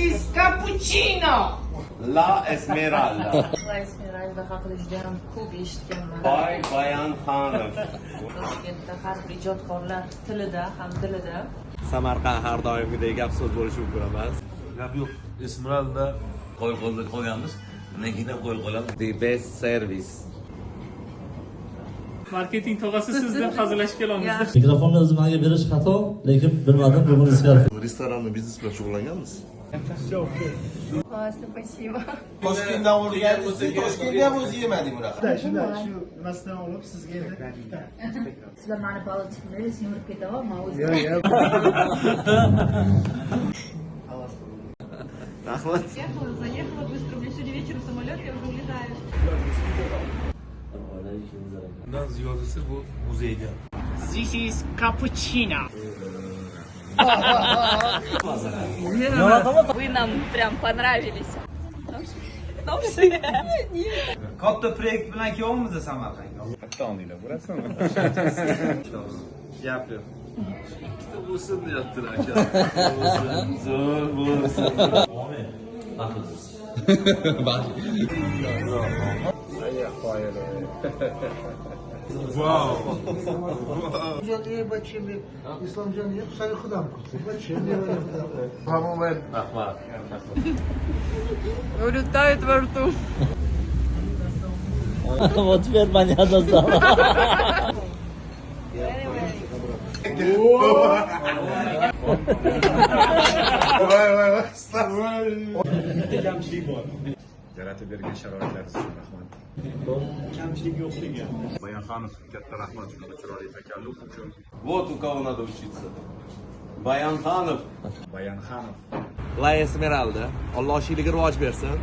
is cappuccino. La Esmeralda. va esmeralda ham ko'p eshitganman Bay Bayan Xanov. toshkentda har bir ijodkorlar tilida ham dilida samarqand har doimgidek gap so'z bo'lishi mumkin emas gap yo'q esmeralda qo'y qo'lda keyin ham qo'y qo'yamiz the best service. Marketing tog'asi siz deb hazillashib kelolmizda mikrofonni o'zimga berish xato lekin bilmadim bugun restoranni biznes bilan shug'ullanganmiz spasibo toshkentdan olgan siz toshkentda ham o'zi yemading bunaqa shunday shu nimasidan olib sizga endi sizlar mani baliqchiqni sen urib ketaver man o'zim rahmat заехала быстро у меня сегодня вечером самолет я уже улетаю undan ziyodasi bu muzeyga This is cappuccino. вы нам прям понравились katta proyekt bilan kelyapmiz samarqandga bo'lsin deyaptilar aka bo'lsin zo'r bo'lsin jon bachim islomjon deb sani xudam bachim deb rahmat улетает во рту вот теперь понятно стало yaratib bergan sharoitlar uchun rahmat bayanxonov katta rahmat shunaqa chiroyli takalluf uchun Вот у кого надо учиться. Bayan Xanov. bayanxonov la esmeralda alloh oshiyligiga rivoj bersin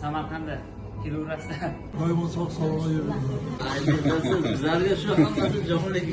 samarqandda kelaverasizlar doimo sog' salomat yuring bizlarga shu hammasi jomlik